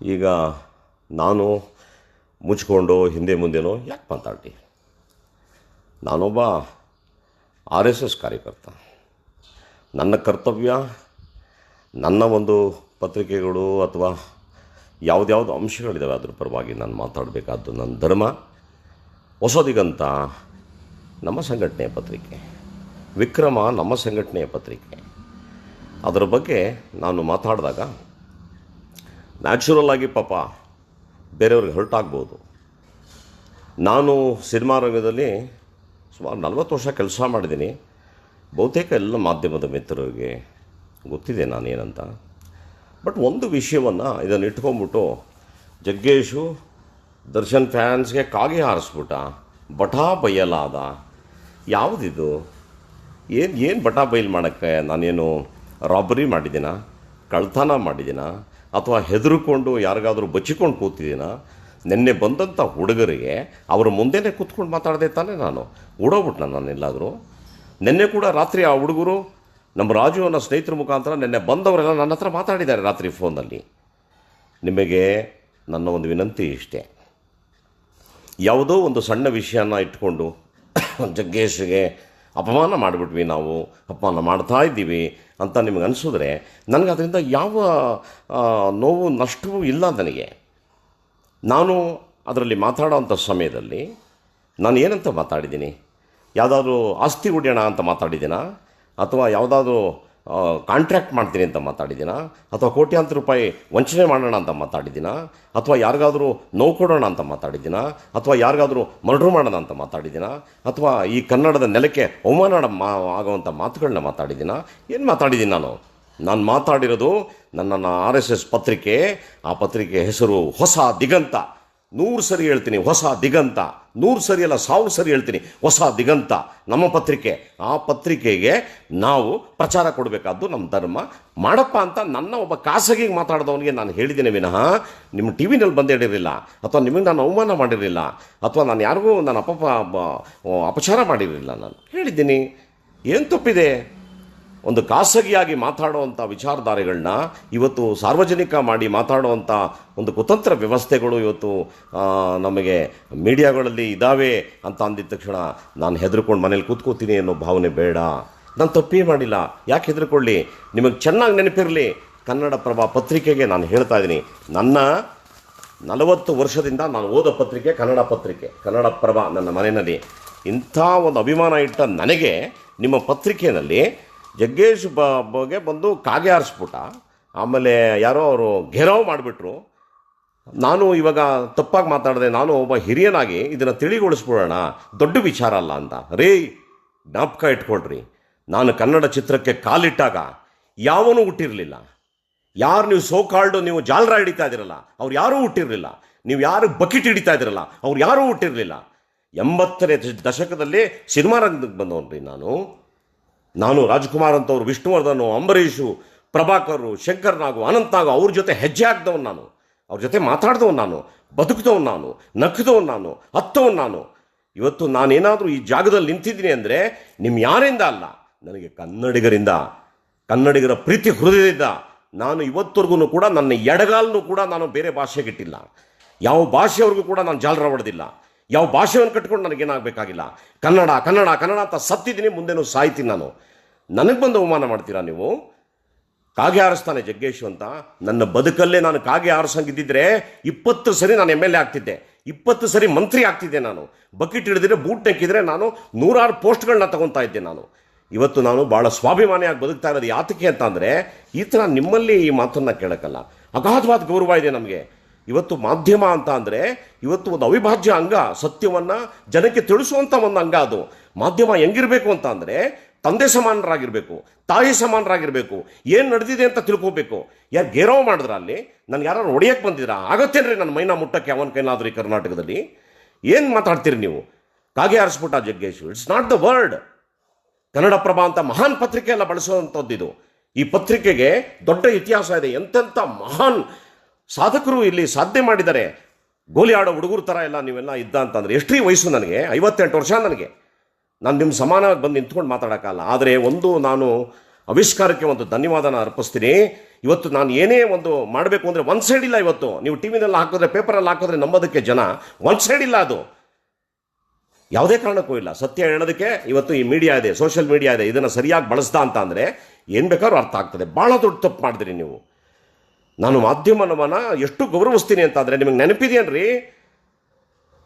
ಈಗ ನಾನು ಮುಚ್ಕೊಂಡು ಹಿಂದೆ ಮುಂದೆನೋ ಯಾಕೆ ಮಾತಾಡ್ತೀನಿ ನಾನೊಬ್ಬ ಆರ್ ಎಸ್ ಎಸ್ ಕಾರ್ಯಕರ್ತ. ನನ್ನ ಕರ್ತವ್ಯ, ನನ್ನ ಒಂದು ಪತ್ರಿಕೆಗಳು ಅಥವಾ ಯಾವುದ್ಯಾವುದು ಅಂಶಗಳಿದ್ದಾವೆ ಅದ್ರ ಪರವಾಗಿ ನಾನು ಮಾತಾಡಬೇಕಾದ್ದು ನನ್ನ ಧರ್ಮ, ಹೊಸದಿಗಂತ ನಮ್ಮ ಸಂಘಟನೆಯ ಪತ್ರಿಕೆ, ವಿಕ್ರಮ ನಮ್ಮ ಸಂಘಟನೆಯ ಪತ್ರಿಕೆ. ಅದರ ಬಗ್ಗೆ ನಾನು ಮಾತಾಡಿದಾಗ ನ್ಯಾಚುರಲ್ ಆಗಿ ಪಾಪ ಬೇರೆಯವ್ರಿಗೆ ಹರ್ಟ್ ಆಗ್ಬೋದು. ನಾನು ಸಿನಿಮಾ ರಂಗದಲ್ಲಿ ಸುಮಾರು ನಲ್ವತ್ತು ವರ್ಷ ಕೆಲಸ ಮಾಡಿದ್ದೀನಿ. ಬಹುತೇಕ ಎಲ್ಲ ಮಾಧ್ಯಮದ ಮಿತ್ರರಿಗೆ ಗೊತ್ತಿದೆ ನಾನೇನಂತ ಬಟ್ ಒಂದು ವಿಷಯವನ್ನು ಇದನ್ನು ಇಟ್ಕೊಂಡ್ಬಿಟ್ಟು ಜಗ್ಗೇಶು ದರ್ಶನ್ ಫ್ಯಾನ್ಸ್ಗೆ ಕಾಗೆ ಹಾರಿಸ್ಬಿಟ್ಟ. ಬಟಾ ಬಯಲಾದ ಯಾವುದಿದು? ಏನು ಏನು ಬಟಾ ಬಯಲು ಮಾಡೋಕ್ಕೆ ನಾನೇನು ರಾಬರಿ ಮಾಡಿದ್ದೀನ? ಕಳ್ತನ ಮಾಡಿದ್ದೀನ? ಅಥವಾ ಹೆದರ್ಕೊಂಡು ಯಾರಿಗಾದರೂ ಬಚ್ಚಿಕೊಂಡು ಕೂತಿದ್ದೀನ? ನಿನ್ನೆ ಬಂದಂಥ ಹುಡುಗರಿಗೆ ಅವರ ಮುಂದೆನೇ ಕೂತ್ಕೊಂಡು ಮಾತಾಡದೆ ತಾನೇ ನಾನು. ಓಡೋಗ್ಬಿಟ್ನ ನಾನು ಎಲ್ಲಾದರೂ? ನಿನ್ನೆ ಕೂಡ ರಾತ್ರಿ ಆ ಹುಡುಗರು ನಮ್ಮ ರಾಜು ಅನ್ನೋ ಸ್ನೇಹಿತರ ಮುಖಾಂತರ ನಿನ್ನೆ ಬಂದವರೆಲ್ಲ ನನ್ನ ಹತ್ರ ಮಾತಾಡಿದ್ದಾರೆ ರಾತ್ರಿ ಫೋನಲ್ಲಿ. ನಿಮಗೆ ನನ್ನ ಒಂದು ವಿನಂತಿ ಇಷ್ಟೇ. ಯಾವುದೋ ಒಂದು ಸಣ್ಣ ವಿಷಯನ ಇಟ್ಕೊಂಡು ಜಗ್ಗೇಶ್ಗೆ ಅಪಮಾನ ಮಾಡಿಬಿಟ್ವಿ ನಾವು, ಅಪಮಾನ ಮಾಡ್ತಾ ಇದ್ದೀವಿ ಅಂತ ನಿಮಗೆ ಅನಿಸಿದ್ರೆ ನನಗೆ ಅದರಿಂದ ಯಾವ ನೋವು ನಷ್ಟವೂ ಇಲ್ಲ ನನಗೆ. ನಾನು ಅದರಲ್ಲಿ ಮಾತಾಡೋವಂಥ ಸಮಯದಲ್ಲಿ ನಾನು ಏನಂತ ಮಾತಾಡಿದ್ದೀನಿ? ಯಾವುದಾದ್ರೂ ಆಸ್ತಿ ಹೊಡೆಯೋಣ ಅಂತ ಮಾತಾಡಿದ್ದೀನಾ? ಅಥವಾ ಯಾವುದಾದ್ರೂ ಕಾಂಟ್ರ್ಯಾಕ್ಟ್ ಮಾಡ್ತೀನಿ ಅಂತ ಮಾತಾಡಿದ್ದೀನಾ? ಅಥವಾ ಕೋಟ್ಯಾಂತರ ರೂಪಾಯಿ ವಂಚನೆ ಮಾಡೋಣ ಅಂತ ಮಾತಾಡಿದ್ದೀನಾ? ಅಥವಾ ಯಾರಿಗಾದರೂ ನೋವು ಕೊಡೋಣ ಅಂತ ಮಾತಾಡಿದ್ದೀನಾ? ಅಥವಾ ಯಾರಿಗಾದರೂ ಮರ್ಡ್ರ್ ಮಾಡೋಣ ಅಂತ ಮಾತಾಡಿದ್ದೀನಾ? ಅಥವಾ ಈ ಕನ್ನಡದ ನೆಲಕ್ಕೆ ಅವಮಾನ ಮಾ ಆಗುವಂಥ ಮಾತುಗಳನ್ನ ಮಾತಾಡಿದ್ದೀನಾ? ಏನು ಮಾತಾಡಿದ್ದೀನಿ ನಾನು? ನಾನು ಮಾತಾಡಿರೋದು ನನ್ನ ಆರ್ ಎಸ್ ಎಸ್ ಪತ್ರಿಕೆ, ಆ ಪತ್ರಿಕೆ ಹೆಸರು ಹೊಸ ದಿಗಂತ. ನೂರು ಸರಿ ಹೇಳ್ತೀನಿ, ಹೊಸ ದಿಗಂತ. ನೂರು ಸರಿ ಅಲ್ಲ, ಸಾವಿರ ಸರಿ ಹೇಳ್ತೀನಿ, ಹೊಸ ದಿಗಂತ. ನಮ್ಮ ಪತ್ರಿಕೆ, ಆ ಪತ್ರಿಕೆಗೆ ನಾವು ಪ್ರಚಾರ ಕೊಡಬೇಕಾದ್ದು ನಮ್ಮ ಧರ್ಮ. ಮಾಡಪ್ಪ ಅಂತ ನನ್ನ ಒಬ್ಬ ಖಾಸಗಿಗೆ ಮಾತಾಡಿದವನಿಗೆ ನಾನು ಹೇಳಿದ್ದೀನಿ ವಿನಃ, ನಿಮ್ಮ ಟಿ ವಿನಲ್ಲಿ ಬಂದು ಹಿಡಿದಿಲ್ಲ ಅಥವಾ ನಿಮಗೆ ನಾನು ಅವಮಾನ ಮಾಡಿರಲಿಲ್ಲ, ಅಥವಾ ನಾನು ಯಾರಿಗೂ ನಾನು ಅಪ ಅಪಚಾರ ಮಾಡಿರಲಿಲ್ಲ ನಾನು. ಹೇಳಿದ್ದೀನಿ. ಏನು ತಪ್ಪಿದೆ? ಒಂದು ಖಾಸಗಿಯಾಗಿ ಮಾತಾಡುವಂಥ ವಿಚಾರಧಾರೆಗಳನ್ನ ಇವತ್ತು ಸಾರ್ವಜನಿಕ ಮಾಡಿ ಮಾತಾಡುವಂಥ ಒಂದು ಕುತಂತ್ರ ವ್ಯವಸ್ಥೆಗಳು ಇವತ್ತು ನಮಗೆ ಮೀಡಿಯಾಗಳಲ್ಲಿ ಇದ್ದಾವೆ ಅಂತ ಅಂದಿದ ತಕ್ಷಣ ನಾನು ಹೆದರ್ಕೊಂಡು ಮನೇಲಿ ಕೂತ್ಕೋತೀನಿ ಅನ್ನೋ ಭಾವನೆ ಬೇಡ. ನಾನು ತಪ್ಪೇ ಮಾಡಿಲ್ಲ. ಯಾಕೆ ಹೆದರ್ಕೊಳ್ಳಿ? ನಿಮಗೆ ಚೆನ್ನಾಗಿ ನೆನಪಿರಲಿ. ಕನ್ನಡ ಪ್ರಭಾ ಪತ್ರಿಕೆಗೆ ನಾನು ಹೇಳ್ತಾ ಇದ್ದೀನಿ. ನನ್ನ ನಲವತ್ತು ವರ್ಷದಿಂದ ನಾನು ಓದೋ ಪತ್ರಿಕೆ ಕನ್ನಡ ಪತ್ರಿಕೆ, ಕನ್ನಡ ಪ್ರಭಾ ನನ್ನ ಮನೆಯಲ್ಲಿ. ಇಂಥ ಒಂದು ಅಭಿಮಾನ ಇಟ್ಟ ನನಗೆ ನಿಮ್ಮ ಪತ್ರಿಕೆಯಲ್ಲಿ ಜಗ್ಗೇಶ್ ಬಗ್ಗೆ ಬಂದು ಕಾಗೆ ಆರಿಸ್ಬಿಟ್ಟ. ಆಮೇಲೆ ಯಾರೋ ಅವರು ಘೇರಾವ್ ಮಾಡಿಬಿಟ್ರು. ನಾನು ಇವಾಗ ತಪ್ಪಾಗಿ ಮಾತಾಡಿದೆ, ನಾನು ಒಬ್ಬ ಹಿರಿಯನಾಗಿ ಇದನ್ನು ತಿಳಿಗೊಳಿಸ್ಬಿಡೋಣ, ದೊಡ್ಡ ವಿಚಾರ ಅಲ್ಲ ಅಂತ. ರೇ, ಜ್ಞಾಪಕ ಇಟ್ಕೊಳ್ರಿ. ನಾನು ಕನ್ನಡ ಚಿತ್ರಕ್ಕೆ ಕಾಲಿಟ್ಟಾಗ ಯಾವನೂ ಹುಟ್ಟಿರಲಿಲ್ಲ. ಯಾರು ನೀವು ಸೋಕಾಲ್ಡು ನೀವು ಜಾಲರ ಹಿಡಿತಾ ಇದ್ದೀರಲ್ಲ, ಅವ್ರು ಯಾರೂ ಹುಟ್ಟಿರಲಿಲ್ಲ. ನೀವು ಯಾರು ಬಕೆಟ್ ಹಿಡಿತಾ ಇದ್ದೀರಲ್ಲ, ಅವ್ರು ಯಾರೂ ಹುಟ್ಟಿರಲಿಲ್ಲ. ಎಂಬತ್ತನೇ ದಶಕದಲ್ಲಿ ಸಿನಿಮಾ ರಂಗಕ್ಕೆ ರೀ ನಾನು. ನಾನು ರಾಜ್ಕುಮಾರ್ ಅಂತವ್ರು ವಿಷ್ಣುವರ್ಧನು, ಅಂಬರೀಷು, ಪ್ರಭಾಕರು ಶಂಕರ್ ನಾಗು ಅನಂತ್ ನಾಗು ಅವ್ರ ಜೊತೆ ಹೆಜ್ಜೆ ಹಾಕ್ದವನು ನಾನು. ಅವ್ರ ಜೊತೆ ಮಾತಾಡ್ದವನು ನಾನು, ಬದುಕಿದವನು ನಾನು ನಕ್ಕದವನು ನಾನು, ಹತ್ತವನು ನಾನು. ಇವತ್ತು ನಾನೇನಾದರೂ ಈ ಜಾಗದಲ್ಲಿ ನಿಂತಿದ್ದೀನಿ ಅಂದರೆ ನಿಮ್ಮ ಯಾರಿಂದ ಅಲ್ಲ? ನನಗೆ ಕನ್ನಡಿಗರಿಂದ, ಕನ್ನಡಿಗರ ಪ್ರೀತಿ ಹೃದಯದಿಂದ ನಾನು ಇವತ್ತವರೆಗೂ ಕೂಡ ನನ್ನ ಎಡಗಾಲನ್ನು ಕೂಡ ನಾನು ಬೇರೆ ಭಾಷೆಗಿಟ್ಟಿಲ್ಲ ಯಾವ ಭಾಷೆಯವ್ರಿಗೂ ಕೂಡ ನಾನು ಜಾಲರ ಹೊಡೆದಿಲ್ಲ. ಯಾವ ಭಾಷೆಯನ್ನು ಕಟ್ಕೊಂಡು ನನಗೇನಾಗಬೇಕಾಗಿಲ್ಲ ಕನ್ನಡ ಕನ್ನಡ ಕನ್ನಡ ಅಂತ ಸತ್ತಿದ್ದೀನಿ, ಮುಂದೆನೂ ಸಾಯ್ತೀನಿ ನಾನು. ನನಗೆ ಬಂದು ಅವಮಾನ ಮಾಡ್ತೀರಾ ನೀವು? ಕಾಗೆ ಆರಿಸ್ತಾನೆ ಜಗ್ಗೇಶು ಅಂತ. ನನ್ನ ಬದುಕಲ್ಲೇ ನಾನು ಕಾಗೆ ಆರಿಸಂಗಿದ್ದಿದ್ರೆ ಇಪ್ಪತ್ತು ಸರಿ ನಾನು ಎಂ ಎಲ್ ಎ ಆಗ್ತಿದ್ದೆ. ಇಪ್ಪತ್ತು ಸರಿ ಮಂತ್ರಿ ಆಗ್ತಿದ್ದೆ ನಾನು. ಬಕೆಟ್ ಹಿಡಿದ್ರೆ ಬೂಟ್ ನೆಕ್ಕಿದ್ರೆ ನಾನು ನೂರಾರು ಪೋಸ್ಟ್ಗಳನ್ನ ತಗೊತಾ ಇದ್ದೆ ನಾನು. ಇವತ್ತು ನಾನು ಭಾಳ ಸ್ವಾಭಿಮಾನಿಯಾಗಿ ಬದುಕ್ತಾ ಇರೋದು ಯಾತಕ್ಕೆ ಅಂತ ಅಂದರೆ ಈ ಥರ ನಿಮ್ಮಲ್ಲಿ ಈ ಮಾತನ್ನು ಕೇಳೋಕ್ಕಲ್ಲ. ಅಗಾಧವಾದ ಗೌರವ ಇದೆ ನಮಗೆ. ಇವತ್ತು ಮಾಧ್ಯಮ ಅಂತ ಅಂದರೆ ಇವತ್ತು ಒಂದು ಅವಿಭಾಜ್ಯ ಅಂಗ, ಸತ್ಯವನ್ನು ಜನಕ್ಕೆ ತಿಳಿಸುವಂಥ ಒಂದು ಅಂಗ ಅದು. ಮಾಧ್ಯಮ ಹೆಂಗಿರಬೇಕು ಅಂತ ಅಂದರೆ ತಂದೆ ಸಮಾನರಾಗಿರಬೇಕು, ತಾಯಿ ಸಮಾನರಾಗಿರಬೇಕು, ಏನು ನಡೆದಿದೆ ಅಂತ ತಿಳ್ಕೋಬೇಕು. ಯಾರು ಗೇರವ ಮಾಡಿದ್ರ ಅಲ್ಲಿ ನಾನು ಯಾರು ಒಡೆಯಕ್ಕೆ ಬಂದಿದ್ದೀರಾ ಆಗತ್ತೇನ್ರಿ ನನ್ನ ಮೈನ ಮುಟ್ಟಕ್ಕೆ ಅವನ ಕೈಲಾದ್ರಿ ಕರ್ನಾಟಕದಲ್ಲಿ? ಏನು ಮಾತಾಡ್ತೀರಿ ನೀವು? ಕಾಗೆ ಆರಿಸ್ಬಿಟ್ಟ Jaggesh. It's not the word Kannada Prabha ಅಂತ ಮಹಾನ್ ಪತ್ರಿಕೆ ಎಲ್ಲ ಬಳಸುವಂಥದ್ದು ಇದು. ಈ ಪತ್ರಿಕೆಗೆ ದೊಡ್ಡ ಇತಿಹಾಸ ಇದೆ. ಎಂತೆಂಥ ಮಹಾನ್ ಸಾಧಕರು ಇಲ್ಲಿ ಸಾಧನೆ ಮಾಡಿದ್ದಾರೆ. ಗೋಲಿ ಆಡೋ ಹುಡುಗರು ಥರ ಎಲ್ಲ ನೀವೆಲ್ಲ ಇದ್ದ ಅಂತಂದರೆ ಎಷ್ಟ್ರೀ ವಯಸ್ಸು ನನಗೆ? ಐವತ್ತೆಂಟು ವರ್ಷ ನನಗೆ. ನಾನು ನಿಮ್ಮ ಸಮಾನವಾಗಿ ಬಂದು ನಿಂತ್ಕೊಂಡು ಮಾತಾಡೋಕ್ಕಲ್ಲ ಆದರೆ ಒಂದು ನಾನು ಆವಿಷ್ಕಾರಕ್ಕೆ ಒಂದು ಧನ್ಯವಾದನ ಅರ್ಪಿಸ್ತೀನಿ. ಇವತ್ತು ನಾನು ಏನೇ ಒಂದು ಮಾಡಬೇಕು ಅಂದರೆ ಒನ್ ಸೈಡ್ ಇಲ್ಲ ಇವತ್ತು. ನೀವು ಟಿ ವಿನಲ್ಲಿ ಹಾಕಿದ್ರೆ, ಪೇಪರಲ್ಲಿ ಹಾಕಿದ್ರೆ ನಂಬೋದಕ್ಕೆ ಜನ. ಒನ್ ಸೈಡ್ ಇಲ್ಲ ಅದು. ಯಾವುದೇ ಕಾರಣಕ್ಕೂ ಇಲ್ಲ. ಸತ್ಯ ಹೇಳೋದಕ್ಕೆ ಇವತ್ತು ಈ ಮೀಡಿಯಾ ಇದೆ ಸೋಷಿಯಲ್ ಮೀಡಿಯಾ ಇದೆ. ಇದನ್ನು ಸರಿಯಾಗಿ ಬಳಸ್ದ ಅಂತ ಅಂದರೆ ಏನು ಬೇಕಾದ್ರೂ ಅರ್ಥ ಆಗ್ತದೆ. ಭಾಳ ದೊಡ್ಡ ತಪ್ಪು ಮಾಡಿದ್ರಿ ನೀವು. ನಾನು ಮಾಧ್ಯಮವನ್ನ ಎಷ್ಟು ಗೌರವಿಸ್ತೀನಿ ಅಂತಂದರೆ ನಿಮಗೆ ನೆನಪಿದೆಯನ್ರಿ?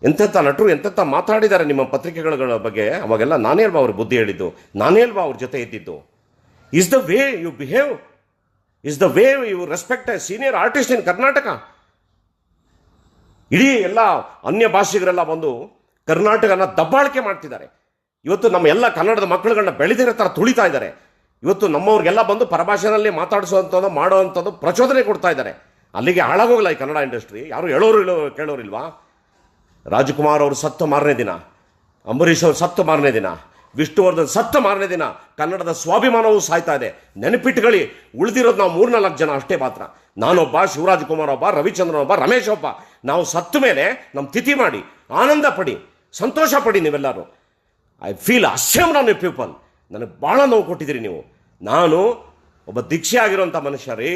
ಎಂತೆಂಥ ನಟರು ಎಂತೆಂಥ ಮಾತಾಡಿದ್ದಾರೆ ನಿಮ್ಮ ಪತ್ರಿಕೆಗಳ ಬಗ್ಗೆ. ಅವಾಗೆಲ್ಲ ನಾನೇ ಅಲ್ವಾ ಅವ್ರ ಬುದ್ಧಿ ಹೇಳಿದ್ದು? ನಾನೇ ಅಲ್ವಾ ಅವ್ರ ಜೊತೆ ಇದ್ದಿದ್ದು? Is the way you behave is the way you respect a senior artist in Karnataka ಇಡೀ ಎಲ್ಲ ಅನ್ಯ ಭಾಷಿಗರೆಲ್ಲ ಬಂದು ಕರ್ನಾಟಕನ ದಬ್ಬಾಳಿಕೆ ಮಾಡ್ತಿದ್ದಾರೆ. ಇವತ್ತು ನಮ್ಮ ಎಲ್ಲ ಕನ್ನಡದ ಮಕ್ಕಳುಗಳನ್ನ ಬೆಳೆದಿರೋ ಥರ ತುಳಿತಾ ಇದ್ದಾರೆ. ಇವತ್ತು ನಮ್ಮವ್ರಿಗೆಲ್ಲ ಬಂದು ಪರಭಾಷೆನಲ್ಲಿ ಮಾತಾಡಿಸುವಂಥದ್ದು, ಮಾಡುವಂಥದ್ದು ಪ್ರಚೋದನೆ ಕೊಡ್ತಾ ಇದ್ದಾರೆ. ಅಲ್ಲಿಗೆ ಹಾಳಾಗೋಗಲ್ಲ ಈ ಕನ್ನಡ ಇಂಡಸ್ಟ್ರಿ ಯಾರು ಹೇಳೋರು ಇಲ್ಲೋ ಕೇಳೋರಿಲ್ವಾ? ರಾಜ್ಕುಮಾರ್ ಅವರು ಸತ್ತು ಮಾರನೇ ದಿನ. ಅಂಬರೀಷ್ ಅವರು ಸತ್ತು ಮಾರನೇ ದಿನ. ವಿಷ್ಣುವರ್ಧನ್ ಸತ್ತು ಮಾರನೇ ದಿನ. ಕನ್ನಡದ ಸ್ವಾಭಿಮಾನವು ಸಾಯ್ತಾ ಇದೆ. ನೆನಪಿಟ್ಟುಗಳಿ ಉಳಿದಿರೋದು ನಾವು ಮೂರ್ನಾಲ್ಕು ಜನ ಅಷ್ಟೇ ಮಾತ್ರ ನಾನೊಬ್ಬ, ಶಿವರಾಜ್ ಕುಮಾರ್ ಒಬ್ಬ, ರವಿಚಂದ್ರನ್ ಒಬ್ಬ, ರಮೇಶ್ ಒಬ್ಬ. ನಾವು ಸತ್ತು ಮೇಲೆ ನಮ್ಮ ತಿಥಿ ಮಾಡಿ, ಆನಂದ ಪಡಿ, ಸಂತೋಷ ಪಡಿ ನೀವೆಲ್ಲರೂ. ಐ ಫೀಲ್ ಅಸೇಮ್ ನಾನು ಪೀಪಲ್ ನನಗೆ ಭಾಳ ನೋವು ಕೊಟ್ಟಿದ್ದೀರಿ ನೀವು. ನಾನು ಒಬ್ಬ ದೀಕ್ಷೆ ಆಗಿರುವಂಥ ಮನುಷ್ಯ ರೀ.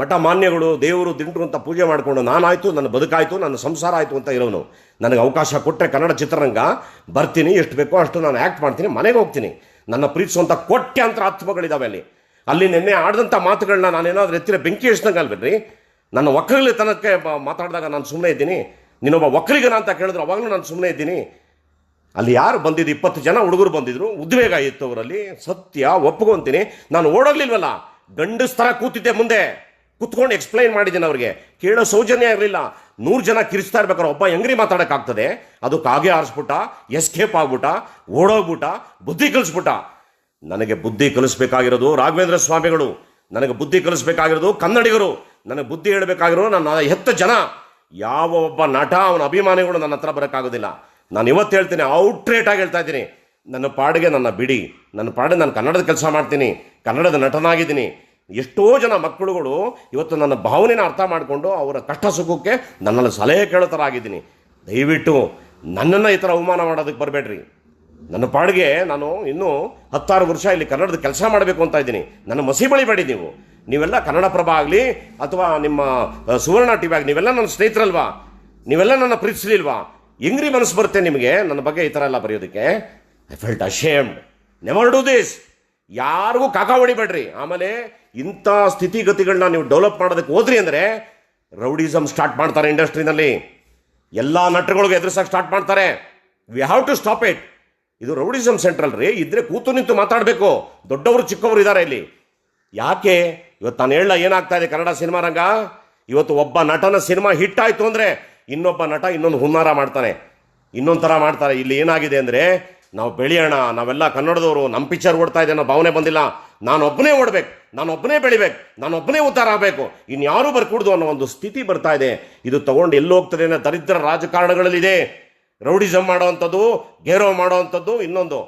ಮಠ ಮಾನ್ಯಗಳು, ದೇವರು ದಿಂಡ್ರು ಅಂತ ಪೂಜೆ ಮಾಡಿಕೊಂಡು ನಾನಾಯಿತು, ನನ್ನ ಬದುಕಾಯ್ತು, ನನ್ನ ಸಂಸಾರ ಆಯಿತು ಅಂತ ಇರೋನು. ನನಗೆ ಅವಕಾಶ ಕೊಟ್ಟರೆ ಕನ್ನಡ ಚಿತ್ರರಂಗ, ಬರ್ತೀನಿ, ಎಷ್ಟು ಬೇಕೋ ಅಷ್ಟು ನಾನು ಆ್ಯಕ್ಟ್ ಮಾಡ್ತೀನಿ, ಮನೆಗೆ ಹೋಗ್ತೀನಿ. ನನ್ನ ಪ್ರೀತಿಸುವಂಥ ಕೊಟ್ಟೆ ಅಂತ ಆತ್ಮಗಳಿದ್ದಾವೆ ಅಲ್ಲಿ. ಅಲ್ಲಿ ನಿನ್ನೆ ಆಡಿದಂಥ ಮಾತುಗಳನ್ನ ನಾನೇನಾದ್ರೂ ಎತ್ತಿರ ಬೆಂಕಿ ಇಷ್ಟಂಗೆ ಅಲ್ಬೇಡ್ರಿ ನನ್ನ ಒಕ್ಕಲಿತನಕ್ಕೆ ತನಕ್ಕೆ ಮಾತಾಡಿದಾಗ ನಾನು ಸುಮ್ಮನೆ ಇದ್ದೀನಿ. ನೀನೊಬ್ಬ ಒಕ್ಕಲಿಗನ ಅಂತ ಕೇಳಿದ್ರು ಅವಾಗಲೂ ನಾನು ಸುಮ್ಮನೆ ಇದ್ದೀನಿ. ಅಲ್ಲಿ ಯಾರು ಬಂದಿದ್ದು ಇಪ್ಪತ್ತು ಜನ ಹುಡುಗರು ಬಂದಿದ್ರು, ಉದ್ವೇಗ ಇತ್ತು ಅವರಲ್ಲಿ. ಸತ್ಯ ಒಪ್ಕೊಂತೀನಿ ನಾನು ಓಡೋಗ್ಲಿಲ್ವಲ್ಲ? ಗಂಡಸ್ತರ ಕೂತಿದ್ದೆ ಮುಂದೆ. ಕುತ್ಕೊಂಡು ಎಕ್ಸ್ಪ್ಲೈನ್ ಮಾಡಿದ್ದೀನಿ ಅವ್ರಿಗೆ. ಕೇಳೋ ಸೌಜನ್ಯ ಇರಲಿಲ್ಲ. ನೂರು ಜನ ಕಿರಿಸ್ತಾ ಇರ್ಬೇಕಾದ್ರೆ ಒಬ್ಬ ಹೆಂಗ್ರಿ ಮಾತಾಡೋಕ್ಕಾಗ್ತದೆ? ಅದು ಕಾಗೆ ಆರಿಸ್ಬಿಟ್ಟ ಎಸ್ಕೇಪ್ ಆಗ್ಬಿಟ್ಟ, ಓಡೋಗ್ಬಿಟ್ಟ, ಬುದ್ಧಿ ಕಲಿಸ್ಬಿಟ್ಟ. ನನಗೆ ಬುದ್ಧಿ ಕಲಿಸ್ಬೇಕಾಗಿರೋದು ರಾಘವೇಂದ್ರ ಸ್ವಾಮಿಗಳು. ನನಗೆ ಬುದ್ಧಿ ಕಲಿಸ್ಬೇಕಾಗಿರೋದು ಕನ್ನಡಿಗರು. ನನಗೆ ಬುದ್ಧಿ ಹೇಳಬೇಕಾಗಿರೋ ನನ್ನ ಹೆತ್ತ ಜನ. ಯಾವ ಒಬ್ಬ ನಟ, ಅವನ ಅಭಿಮಾನಿಗಳು ನನ್ನ ಹತ್ರ ಬರೋಕ್ಕಾಗೋದಿಲ್ಲ. ನಾನು ಇವತ್ತು ಹೇಳ್ತೀನಿ ಔಟ್ರೇಟ್ ಆಗಿ ಹೇಳ್ತಾ ಇದ್ದೀನಿ. ನನ್ನ ಪಾಡಿಗೆ ನನ್ನ ಬಿಡಿ, ನನ್ನ ಪಾಡಿಗೆ ನಾನು ಕನ್ನಡದ ಕೆಲಸ ಮಾಡ್ತೀನಿ, ಕನ್ನಡದ ನಟನಾಗಿದ್ದೀನಿ. ಎಷ್ಟೋ ಜನ ಮಕ್ಕಳುಗಳು ಇವತ್ತು ನನ್ನ ಭಾವನೆನ ಅರ್ಥ ಮಾಡಿಕೊಂಡು ಅವರ ಕಷ್ಟ ಸುಖಕ್ಕೆ ನನ್ನಲ್ಲಿ ಸಲಹೆ ಕೇಳೋ ಥರ ಆಗಿದ್ದೀನಿ ದಯವಿಟ್ಟು ನನ್ನನ್ನು ಈ ಥರ ಅವಮಾನ ಮಾಡೋದಕ್ಕೆ ಬರಬೇಡ್ರಿ. ನನ್ನ ಪಾಡಿಗೆ ನಾನು ಇನ್ನೂ ಹತ್ತಾರು ವರ್ಷ ಇಲ್ಲಿ ಕನ್ನಡದ ಕೆಲಸ ಮಾಡಬೇಕು ಅಂತ ಇದ್ದೀನಿ. ನನ್ನ ಮಸಿ ಬಳಿಬೇಡಿ ನೀವು. ನೀವೆಲ್ಲ ಕನ್ನಡ ಪ್ರಭ ಆಗಲಿ ಅಥವಾ ನಿಮ್ಮ ಸುವರ್ಣ ಟಿ ಆಗಲಿ, ನೀವೆಲ್ಲ ನನ್ನ ಸ್ನೇಹಿತರಲ್ವಾ? ನೀವೆಲ್ಲ ನನ್ನ ಪ್ರೀತಿಸಲಿಲ್ವಾ? ಹೆಂಗ್ರಿ ಮನಸ್ಸು ಬರುತ್ತೆ ನಿಮಗೆ. ನನ್ನ ಬಗ್ಗೆ ಈ ಥರ ಎಲ್ಲ ಬರೆಯೋದಕ್ಕೆ. I felt ashamed never do this ಯಾರಿಗೂ ಕಾಕ ಹೊಡಿಬೇಡ್ರಿ. ಆಮೇಲೆ ಇಂಥ ಸ್ಥಿತಿಗತಿಗಳನ್ನ ನೀವು ಡೆವಲಪ್ ಮಾಡೋದಕ್ಕೆ ಹೋದ್ರಿ ಅಂದರೆ ರೌಡಿಸಮ್ ಸ್ಟಾರ್ಟ್ ಮಾಡ್ತಾರೆ ಇಂಡಸ್ಟ್ರಿನಲ್ಲಿ. ಎಲ್ಲ ನಟರುಗಳಿಗೂ ಎದುರಿಸಕ್ಕೆ ಸ್ಟಾರ್ಟ್ ಮಾಡ್ತಾರೆ. We have to stop it ಇದು ರೌಡಿಸಮ್ ಸೆಂಟ್ರಲ್ ರೀ. ಇದ್ರೆ ಕೂತು ನಿಂತು ಮಾತಾಡಬೇಕು. ದೊಡ್ಡವರು ಚಿಕ್ಕವರು ಇದ್ದಾರೆ ಇಲ್ಲಿ. ಯಾಕೆ? ಇವತ್ತು ನಾನು ಹೇಳ ಏನಾಗ್ತಾ ಇದೆ ಕನ್ನಡ ಸಿನಿಮಾ ರಂಗ? ಇವತ್ತು ಒಬ್ಬ ನಟನ ಸಿನಿಮಾ ಹಿಟ್ ಆಯ್ತು ಅಂದ್ರೆ ಇನ್ನೊಬ್ಬ ನಟ ಇನ್ನೊಂದು ಹುನ್ನಾರ ಮಾಡ್ತಾನೆ. ಇನ್ನೊಂದು ಥರ ಮಾಡ್ತಾರೆ. ಇಲ್ಲಿ ಏನಾಗಿದೆ ಅಂದರೆ, ನಾವು ಬೆಳೆಯೋಣ, ನಾವೆಲ್ಲ ಕನ್ನಡದವರು ನಮ್ಮ ಪಿಕ್ಚರ್ ಓಡ್ತಾ ಇದೆ ಅನ್ನೋ ಭಾವನೆ ಬಂದಿಲ್ಲ. ನಾನು ಒಬ್ಬನೇ ಓಡ್ಬೇಕು, ನಾನು ಒಬ್ಬನೇ ಬೆಳಿಬೇಕು, ನಾನು ಒಬ್ಬನೇ ಉದ್ಧಾರ ಆಗಬೇಕು. ಇನ್ಯಾರೂ ಬರ್ಕೂಡ್ದು ಅನ್ನೋ ಒಂದು ಸ್ಥಿತಿ ಬರ್ತಾ ಇದೆ. ಇದು ತಗೊಂಡು ಎಲ್ಲಿ ಹೋಗ್ತದೆ ಅನ್ನೋ ದರಿದ್ರ ರಾಜಕಾರಣಗಳಲ್ಲಿದೆ. ರೌಡಿಸಮ್ ಮಾಡೋವಂಥದ್ದು ಗೇರವ್ ಮಾಡೋವಂಥದ್ದು ಇನ್ನೊಂದು.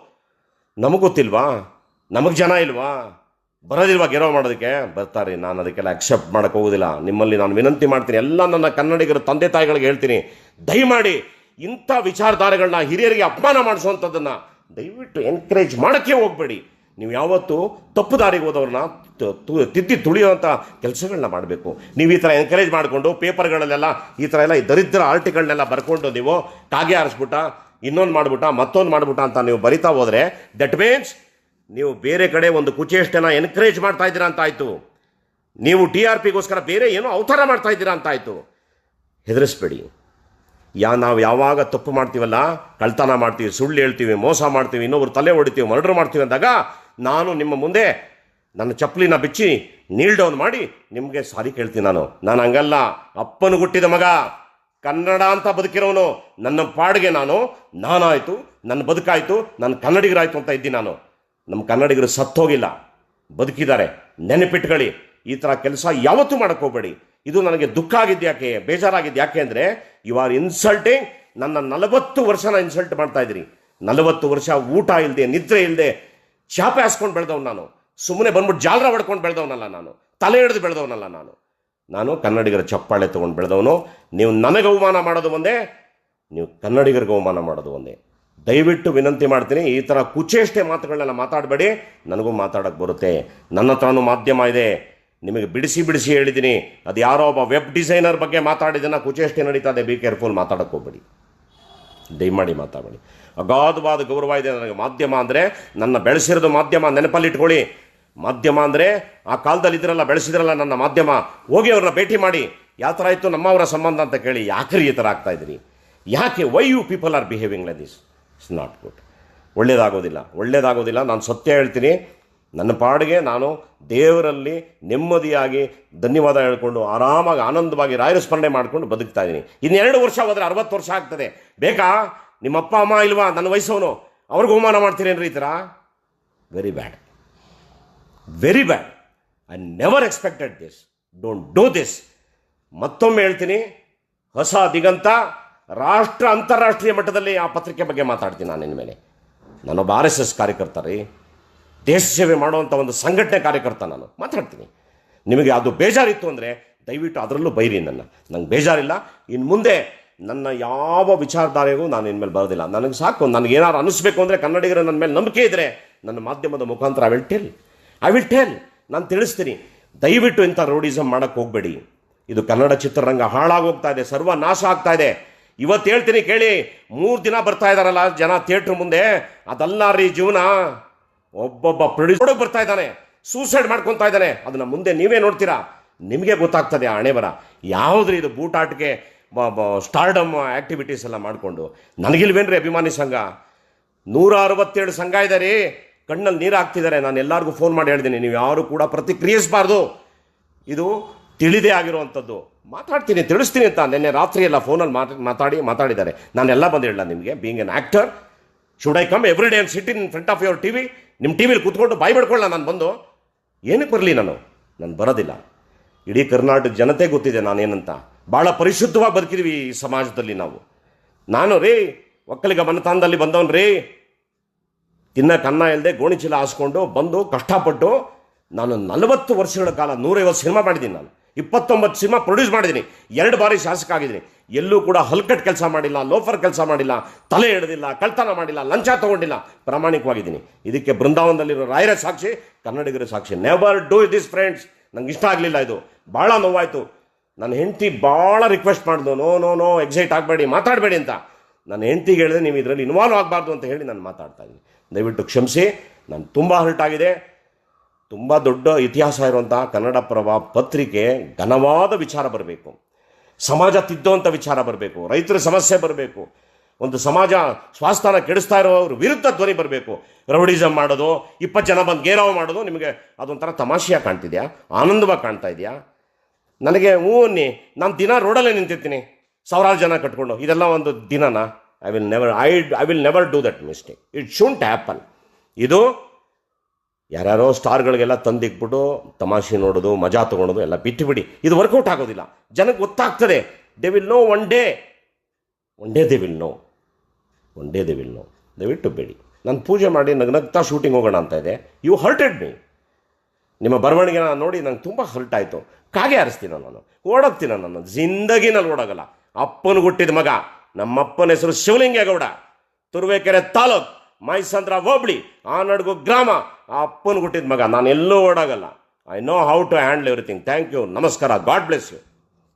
ನಮಗೆ ಗೊತ್ತಿಲ್ವಾ? ನಮಗೆ ಜನ ಇಲ್ವಾ? ಬರೋದಿಲ್ವಾ ಗೆರೋ ಮಾಡೋದಕ್ಕೆ ಬರ್ತಾರೆ. ನಾನು ಅದಕ್ಕೆಲ್ಲ ಅಕ್ಸೆಪ್ಟ್ ಮಾಡೋಕ್ಕೆ ಹೋಗೋದಿಲ್ಲ. ನಿಮ್ಮಲ್ಲಿ ನಾನು ವಿನಂತಿ ಮಾಡ್ತೀನಿ. ಎಲ್ಲ ನನ್ನ ಕನ್ನಡಿಗರ, ತಂದೆ ತಾಯಿಗಳಿಗೆ ಹೇಳ್ತೀನಿ. ದಯಮಾಡಿ ಇಂಥ ವಿಚಾರಧಾರೆಗಳನ್ನ ಹಿರಿಯರಿಗೆ ಅಪಮಾನ ಮಾಡಿಸುವಂಥದ್ದನ್ನು ದಯವಿಟ್ಟು ಎನ್ಕರೇಜ್ ಮಾಡೋಕ್ಕೆ ಹೋಗಬೇಡಿ. ನೀವು ಯಾವತ್ತೂ ತಪ್ಪು ದಾರಿಗೆ ಹೋದವ್ರನ್ನ ತಿದ್ದಿ ತುಳಿಯುವಂಥ ಕೆಲಸಗಳನ್ನ ಮಾಡಬೇಕು. ನೀವು ಈ ಥರ ಎನ್ಕರೇಜ್ ಮಾಡಿಕೊಂಡು ಪೇಪರ್ಗಳಲ್ಲೆಲ್ಲ ಈ ಥರ ಎಲ್ಲ ಈ ದರಿದ್ರ ಆರ್ಟಿಕಲ್ನೆಲ್ಲ ಬರ್ಕೊಂಡು ನೀವು ಕಾಗೆ ಆರಿಸ್ಬಿಟ್ಟ, ಇನ್ನೊಂದು ಮಾಡಿಬಿಟ್ಟ, ಮತ್ತೊಂದು ಮಾಡಿಬಿಟ್ಟ ಅಂತ ನೀವು ಬರಿತಾ ಹೋದರೆ ದಟ್ ಮೀನ್ಸ್ ನೀವು ಬೇರೆ ಕಡೆ ಒಂದು ಕುಚೇಷ್ಟನ ಎನ್ಕರೇಜ್ ಮಾಡ್ತಾ ಇದ್ದೀರಾ ಅಂತ ಆಯಿತು. ನೀವು ಟಿ ಆರ್ ಪಿಗೋಸ್ಕರ ಬೇರೆ ಏನೋ ಅವತಾರ ಮಾಡ್ತಾ ಇದ್ದೀರಾ ಅಂತ ಆಯಿತು. ಹೆದರಿಸ್ಬೇಡಿ. ಯಾ, ನಾವು ಯಾವಾಗ ತಪ್ಪು ಮಾಡ್ತೀವಲ್ಲ, ಕಳ್ತನ ಮಾಡ್ತೀವಿ, ಸುಳ್ಳು ಹೇಳ್ತೀವಿ, ಮೋಸ ಮಾಡ್ತೀವಿ, ಇನ್ನೊಬ್ರು ತಲೆ ಹೊಡಿತೀವಿ ಮರ್ಡರ್ ಮಾಡ್ತೀವಿ ಅಂದಾಗ ನಾನು ನಿಮ್ಮ ಮುಂದೆ ನನ್ನ ಚಪ್ಪಲಿನ ಬಿಚ್ಚಿ ನೀಲ್ ಡೌನ್ ಮಾಡಿ ನಿಮಗೆ ಸಾರಿ ಕೇಳ್ತೀನಿ ನಾನು. ನಾನು ಹಂಗಲ್ಲ. ಅಪ್ಪನು ಹುಟ್ಟಿದ ಮಗ. ಕನ್ನಡ ಅಂತ ಬದುಕಿರೋನು. ನನ್ನ ಪಾಡಿಗೆ ನಾನು. ನಾನಾಯಿತು. ನನ್ನ ಬದುಕಾಯಿತು. ನನ್ನ ಕನ್ನಡಿಗರಾಯಿತು ಅಂತ ಇದ್ದೀನಿ ನಾನು. ನಮ್ಮ ಕನ್ನಡಿಗರು ಸತ್ತೋಗಿಲ್ಲ. ಬದುಕಿದ್ದಾರೆ. ನೆನಪಿಟ್ಕೊಳ್ಳಿ. ಈ ಥರ ಕೆಲಸ ಯಾವತ್ತೂ ಹೋಗಬೇಡಿ. ಇದು ನನಗೆ ದುಃಖ ಆಗಿದ್ದು ಯಾಕೆ? ಬೇಜಾರಾಗಿದ್ದು ಯಾಕೆ ಅಂದರೆ ಯು ಆರ್ ಇನ್ಸಲ್ಟಿಂಗ್ ನನ್ನ ನಲವತ್ತು ವರ್ಷನ ಇನ್ಸಲ್ಟ್ ಮಾಡ್ತಾ ಇದ್ದೀರಿ ನಲವತ್ತು ವರ್ಷ ಊಟ ಇಲ್ಲದೆ ನಿದ್ರೆ ಇಲ್ಲದೆ ಚಾಪೆ ಹಾಸ್ಕೊಂಡು ಬೆಳೆದವ್ ನಾನು. ಸುಮ್ಮನೆ ಬಂದ್ಬಿಟ್ಟು ಜಾಲರ ಹೊಡ್ಕೊಂಡು ಬೆಳೆದವನಲ್ಲ ನಾನು. ತಲೆ ಹಿಡಿದು ಬೆಳೆದವನಲ್ಲ ನಾನು. ನಾನು ಕನ್ನಡಿಗರ ಚಪ್ಪಾಳೆ ತೊಗೊಂಡು ಬೆಳೆದವನು. ನೀವು ನನಗೆ ಅವಮಾನ ಮಾಡೋದು ಒಂದೇ, ನೀವು ಕನ್ನಡಿಗರಿಗೆ ಅವಮಾನ ಮಾಡೋದು ಒಂದೇ. ದಯವಿಟ್ಟು ವಿನಂತಿ ಮಾಡ್ತೀನಿ, ಈ ಥರ ಕುಚೇಷ್ಟೆ ಮಾತುಗಳನ್ನೆಲ್ಲ ಮಾತಾಡಬೇಡಿ. ನನಗೂ ಮಾತಾಡೋಕ್ಕೆ ಬರುತ್ತೆ. ನನ್ನ ಹತ್ರನೂ ಮಾಧ್ಯಮ ಇದೆ. ನಿಮಗೆ ಬಿಡಿಸಿ ಬಿಡಿಸಿ ಹೇಳಿದ್ದೀನಿ. ಅದು ಯಾರೋ ಒಬ್ಬ ವೆಬ್ ಡಿಸೈನರ್ ಬಗ್ಗೆ ಮಾತಾಡಿದ್ದನ್ನು ಕುಚೇಷ್ಟೆ ನಡೀತಾ ಇದೆ. ಬಿ ಕೇರ್ಫುಲ್ ಮಾತಾಡೋಕ್ಕೆ ಹೋಗ್ಬೇಡಿ. ದಯಮಾಡಿ ಮಾತಾಡಬೇಡಿ. ಅಗಾಧವಾದ ಗೌರವ ಇದೆ ನನಗೆ. ಮಾಧ್ಯಮ ಅಂದರೆ ನನ್ನ ಬೆಳೆಸಿರೋದು ಮಾಧ್ಯಮ ನೆನಪಲ್ಲಿ ಇಟ್ಕೊಳ್ಳಿ ಮಾಧ್ಯಮ ಅಂದರೆ ಆ ಕಾಲದಲ್ಲಿ ಇದ್ರಲ್ಲ, ಬೆಳೆಸಿದ್ರಲ್ಲ ನನ್ನ ಮಾಧ್ಯಮ. ಹೋಗಿ ಅವ್ರನ್ನ ಭೇಟಿ ಮಾಡಿ. ಯಾವ ಥರ ಇತ್ತು? ನಮ್ಮವರ ಸಂಬಂಧ ಅಂತ ಕೇಳಿ. ಯಾಕ್ರಿ ಈ ಥರ ಆಗ್ತಾ ಇದ್ದೀರಿ? ಯಾಕೆ? Why you people are behaving like this it's not good ಒಳ್ಳೇದಾಗೋದಿಲ್ಲ. ಒಳ್ಳೇದಾಗೋದಿಲ್ಲ. ನಾನು ಸತ್ಯ ಹೇಳ್ತೀನಿ. ನನ್ನ ಪಾಡಿಗೆ ನಾನು ದೇವರಲ್ಲಿ ನೆಮ್ಮದಿಯಾಗಿ ಧನ್ಯವಾದ ಹೇಳ್ಕೊಂಡು ಆರಾಮಾಗಿ ಆನಂದವಾಗಿ ರಾಯರ ಸ್ಮರಣೆ ಮಾಡ್ಕೊಂಡು ಬದುಕ್ತಾ ಇದ್ದೀನಿ. ಇನ್ನೆರಡು ವರ್ಷ ಹೋದರೆ ಅರವತ್ತು ವರ್ಷ ಆಗ್ತದೆ. ಬೇಕಾ? ನಿಮ್ಮ ಅಪ್ಪ, ಅಮ್ಮ ಇಲ್ವಾ? ನನ್ನ ವಯಸ್ಸವನು. ಅವ್ರಿಗೂ ಅವಮಾನ ಮಾಡ್ತೀರೇನ್ರಿ ಈ ಥರ? Very bad very bad I never expected this don't do this ಮತ್ತೊಮ್ಮೆ ಹೇಳ್ತೀನಿ. ಹೊಸ ದಿಗಂತ. ರಾಷ್ಟ್ರ ಅಂತಾರಾಷ್ಟ್ರೀಯ ಮಟ್ಟದಲ್ಲಿ ಆ ಪತ್ರಿಕೆ ಬಗ್ಗೆ ಮಾತಾಡ್ತೀನಿ ನಾನು ಇನ್ಮೇಲೆ. ನಾನೊಬ್ಬ ಆರ್ ಎಸ್ ಎಸ್ ಕಾರ್ಯಕರ್ತ ರೀ. ದೇಶ ಸೇವೆ ಮಾಡುವಂಥ ಒಂದು ಸಂಘಟನೆ ಕಾರ್ಯಕರ್ತ ನಾನು. ಮಾತಾಡ್ತೀನಿ. ನಿಮಗೆ ಅದು ಬೇಜಾರಿತ್ತು ಅಂದರೆ ದಯವಿಟ್ಟು ಅದರಲ್ಲೂ ಬೈರಿ ನನ್ನ. ನಂಗೆ ಬೇಜಾರಿಲ್ಲ. ಇನ್ನು ಮುಂದೆ ನನ್ನ ಯಾವ ವಿಚಾರಧಾರೆಗೂ ನಾನು ಇನ್ಮೇಲೆ ಬರೋದಿಲ್ಲ. ನನಗೆ ಸಾಕು. ನನಗೆ ಅನಿಸ್ಬೇಕು ಅಂದರೆ ಕನ್ನಡಿಗರ ನನ್ನ ಮೇಲೆ ನಂಬಿಕೆ ಇದ್ದರೆ ನನ್ನ ಮಾಧ್ಯಮದ ಮುಖಾಂತರ I will tell I will tell ನಾನು ತಿಳಿಸ್ತೀನಿ. ದಯವಿಟ್ಟು ಇಂಥ ರೋಡಿಸಮ್ ಮಾಡೋಕ್ಕೆ ಹೋಗಬೇಡಿ. ಇದು ಕನ್ನಡ ಚಿತ್ರರಂಗ ಹಾಳಾಗೋಗ್ತಾ ಇದೆ. ಸರ್ವನಾಶ ಆಗ್ತಾ ಇದೆ. ಇವತ್ತು ಹೇಳ್ತೀನಿ ಕೇಳಿ, ಮೂರು ದಿನ ಬರ್ತಾ ಇದಾರಲ್ಲ ಜನ ಥಿಯೇಟ್ರ್ ಮುಂದೆ ಅದಲ್ಲ ರೀ ಜೀವನ. ಒಬ್ಬೊಬ್ಬ ಪ್ರೊಡ್ಯೂಸರ್ ಬರ್ತಾ ಇದ್ದಾನೆ ಸೂಸೈಡ್ ಮಾಡ್ಕೊತಾ ಇದ್ದಾನೆ. ಅದನ್ನ ಮುಂದೆ ನೀವೇ ನೋಡ್ತೀರಾ? ನಿಮಗೆ ಗೊತ್ತಾಗ್ತದೆ ಆ ಹಣೆ ಬರ. ಯಾವುದ್ರಿ ಇದು ಬೂಟಾಟಿಕೆ ಸ್ಟಾರ್ಡಮ್ ಆ್ಯಕ್ಟಿವಿಟೀಸ್ ಎಲ್ಲ ಮಾಡಿಕೊಂಡು? ನನಗಿಲ್ವೇನ್ರಿ ಅಭಿಮಾನಿ ಸಂಘ? ನೂರ ಅರವತ್ತೇಳು ಸಂಘ ಇದೆ ರೀ. ಕಣ್ಣಲ್ಲಿ ನೀರು ಹಾಕ್ತಿದ್ದಾರೆ. ನಾನು ಎಲ್ಲರಿಗೂ ಫೋನ್ ಮಾಡಿ ಹೇಳ್ತೀನಿ. ನೀವು ಯಾರು ಕೂಡ ಪ್ರತಿಕ್ರಿಯಿಸಬಾರ್ದು. ಇದು ತಿಳಿದೇ ಆಗಿರುವಂಥದ್ದು. ಮಾತಾಡ್ತೀನಿ, ತಿಳಿಸ್ತೀನಿ ಅಂತ ನಿನ್ನೆ ರಾತ್ರಿ ಎಲ್ಲ ಫೋನಲ್ಲಿ ಮಾತಾ, ಮಾತಾಡಿ, ಮಾತಾಡಿದ್ದಾರೆ. ನಾನೆಲ್ಲ ಬಂದು ಹೇಳಲ್ಲ ನಿಮಗೆ being an actor should I come every day and sit in front of your T V ನಿಮ್ಮ ಟಿ ವಿಲಿ ಕೂತ್ಕೊಂಡು ಬಾಯ್ ಬಿಡ್ಕೊಳ್ಳ ನಾನು ಬಂದು. ಏನಕ್ಕೆ ಬರಲಿ ನಾನು? ನಾನು ಬರೋದಿಲ್ಲ. ಇಡೀ ಕರ್ನಾಟಕ ಜನತೆ ಗೊತ್ತಿದೆ ನಾನೇನಂತ. ಭಾಳ ಪರಿಶುದ್ಧವಾಗಿ ಬದುಕಿದ್ವಿ ಈ ಸಮಾಜದಲ್ಲಿ ನಾವು. ನಾನು ರೀ, ಒಕ್ಕಲಿಗ ಮನತಾನದಲ್ಲಿ ಬಂದವನು ರೀ. ತಿನ್ನಕ್ಕೆ ಅನ್ನ ಇಲ್ಲದೆ ಗೋಣಿಚೀಲ ಹಾಸ್ಕೊಂಡು ಬಂದು ಕಷ್ಟಪಟ್ಟು ನಾನು ನಲವತ್ತು ವರ್ಷಗಳ ಕಾಲ ನೂರೈವತ್ತು ಸಿನಿಮಾ ಮಾಡಿದ್ದೀನಿ ನಾನು. ಇಪ್ಪತ್ತೊಂಬತ್ತು ಸಿನಿಮಾ ಪ್ರೊಡ್ಯೂಸ್ ಮಾಡಿದ್ದೀನಿ. ಎರಡು ಬಾರಿ ಶಾಸಕ ಆಗಿದ್ದೀನಿ. ಎಲ್ಲೂ ಕೂಡ ಹಲ್ಕಟ್ ಕೆಲಸ ಮಾಡಿಲ್ಲ, ಲೋಫರ್ ಕೆಲಸ ಮಾಡಿಲ್ಲ, ತಲೆ ಹಿಡಿದಿಲ್ಲ ಕಳ್ತನ ಮಾಡಿಲ್ಲ, ಲಂಚ ತಗೊಂಡಿಲ್ಲ. ಪ್ರಾಮಾಣಿಕವಾಗಿದ್ದೀನಿ. ಇದಕ್ಕೆ ಬೃಂದಾವನದಲ್ಲಿರೋ ರಾಯರ ಸಾಕ್ಷಿ, ಕನ್ನಡಿಗರ ಸಾಕ್ಷಿ. ನೆವರ್ ಡೂ ದಿಸ್ ಫ್ರೆಂಡ್ಸ್ ನಂಗೆ ಇಷ್ಟ ಆಗಲಿಲ್ಲ ಇದು. ಭಾಳ ನೋವಾಯಿತು. ನನ್ನ ಹೆಂಡತಿ ಭಾಳ ರಿಕ್ವೆಸ್ಟ್ ಮಾಡಿದ್ನು ನೋ ನೋ ನೋ ಎಕ್ಸೈಟ್ ಆಗಬೇಡಿ, ಮಾತಾಡಬೇಡಿ ಅಂತ. ನನ್ನ ಹೆಂಡತಿಗೆ ಹೇಳಿದೆ, ನೀವು ಇದರಲ್ಲಿ ಇನ್ವಾಲ್ವ್ ಆಗಬಾರ್ದು ಅಂತ ಹೇಳಿ ನಾನು ಮಾತಾಡ್ತಾ ಇದ್ದೀನಿ. ದಯವಿಟ್ಟು ಕ್ಷಮಿಸಿ. ನಾನು ತುಂಬ ಹರ್ಟ್ ಆಗಿದೆ. ತುಂಬ ದೊಡ್ಡ ಇತಿಹಾಸ ಇರುವಂತಹ ಕನ್ನಡಪ್ರಭ ಪತ್ರಿಕೆ ಘನವಾದ ವಿಚಾರ ಬರಬೇಕು. ಸಮಾಜ ತಿದ್ದುವಂಥ ವಿಚಾರ ಬರಬೇಕು. ರೈತರ ಸಮಸ್ಯೆ ಬರಬೇಕು. ಒಂದು ಸಮಾಜ ಸ್ವಾಸ್ಥಾನ ಕೆಡಿಸ್ತಾ ಇರೋವ್ರ ವಿರುದ್ಧ ಧ್ವನಿ ಬರಬೇಕು. ರೌಡಿಸಮ್ ಮಾಡೋದು, ಇಪ್ಪತ್ತು ಜನ ಬಂದು ಗೇರಾವ್ ಮಾಡೋದು ನಿಮಗೆ ಅದೊಂಥರ ತಮಾಷೆಯಾಗಿ ಕಾಣ್ತಿದ್ಯಾ? ಆನಂದವಾಗಿ ಕಾಣ್ತಾ ಇದೆಯಾ? ನನಗೆ, ಹ್ಞೂ ಅನ್ನಿ, ನಾನು ದಿನ ರೋಡಲ್ಲೇ ನಿಂತಿರ್ತೀನಿ. ಸಾವಿರಾರು ಜನ ಕಟ್ಕೊಂಡು, ಇದೆಲ್ಲ ಒಂದು ದಿನನ? I will never I I will never do that mistake it shouldn't happen ಇದು ಯಾರ್ಯಾರೋ ಸ್ಟಾರ್ಗಳಿಗೆಲ್ಲ ತಂದಿಕ್ಬಿಟ್ಟು ತಮಾಷೆ ನೋಡೋದು, ಮಜಾ ತೊಗೊಳೋದು ಎಲ್ಲ ಬಿಟ್ಟು ಬಿಡಿ. ಇದು ವರ್ಕೌಟ್ ಆಗೋದಿಲ್ಲ. ಜನಕ್ಕೆ ಗೊತ್ತಾಗ್ತದೆ. They will know one day one day they will know one day they will know ದಯವಿಟ್ಟು ಬೇಡಿ. ನಾನು ಪೂಜೆ ಮಾಡಿ ನಗ್ನಗ್ತಾ ಶೂಟಿಂಗ್ ಹೋಗೋಣ ಅಂತ ಇದೆ. ಯು ಹರ್ಟೆಡ್ ಮೀ ನಿಮ್ಮ ಬರವಣಿಗೆ ನಾನು ನೋಡಿ ನಂಗೆ ತುಂಬ ಹರ್ಟ್ ಆಯಿತು. ಕಾಗೆ ಹರಿಸ್ತೀನ ನಾನು? ಓಡೋಗ್ತೀನ ನಾನು? ಜಿಂದಗಿನಲ್ಲಿ ಓಡೋಗಲ್ಲ. ಅಪ್ಪನ ಹುಟ್ಟಿದ ಮಗ. ನಮ್ಮಪ್ಪನ ಹೆಸರು ಶಿವಲಿಂಗೇಗೌಡ. ತುರುವೇಕೆರೆ ತಾಲೂಕ್. ಮೈಸಂದ್ರ ಹೋಬಳಿ ನಡುಗು ಗ್ರಾಮ, ಆ ಅಪ್ಪನ ಹುಟ್ಟಿದ ಮಗ. ನಾನು ಎಲ್ಲೂ ಓಡಾಗಲ್ಲ. I know how to handle everything thank you ನಮಸ್ಕಾರ. God bless you